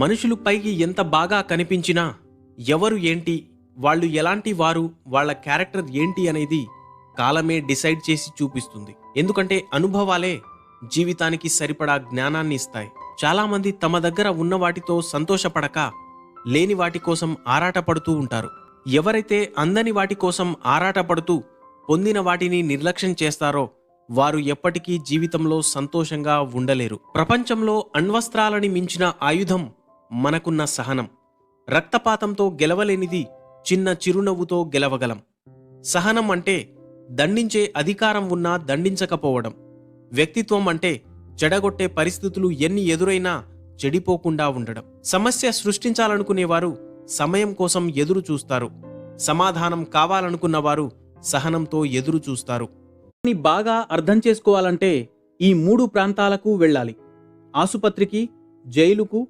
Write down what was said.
మనుషులు పైకి ఎంత బాగా కనిపించినా ఎవరు ఏంటి వాళ్ళు ఎలాంటి వారు వాళ్ళ క్యారెక్టర్ ఏంటి అనేది కాలమే డిసైడ్ చేసి చూపిస్తుంది. ఎందుకంటే అనుభవాలే జీవితానికి సరిపడా జ్ఞానాన్ని ఇస్తాయి. చాలామంది తమ దగ్గర ఉన్న వాటితో సంతోషపడక లేని వాటి కోసం ఆరాటపడుతూ ఉంటారు. ఎవరైతే అందని వాటి కోసం ఆరాటపడుతూ పొందిన వాటిని నిర్లక్ష్యం చేస్తారో వారు ఎప్పటికీ జీవితంలో సంతోషంగా ఉండలేరు. ప్రపంచంలో అణ్వస్త్రాలని మించిన ఆయుధం మనకున్న సహనం. రక్తపాతంతో గెలవలేనిది చిన్న చిరునవ్వుతో గెలవగలం. సహనం అంటే దండించే అధికారం ఉన్నా దండించకపోవడం. వ్యక్తిత్వం అంటే చెడగొట్టే పరిస్థితులు ఎన్ని ఎదురైనా చెడిపోకుండా ఉండడం. సమస్య సృష్టించాలనుకునేవారు సమయం కోసం ఎదురు చూస్తారు. సమాధానం కావాలనుకున్నవారు సహనంతో ఎదురు చూస్తారు. బాగా అర్థం చేసుకోవాలంటే ఈ మూడు ప్రాంతాలకు వెళ్ళాలి. ఆసుపత్రికి జైలుకు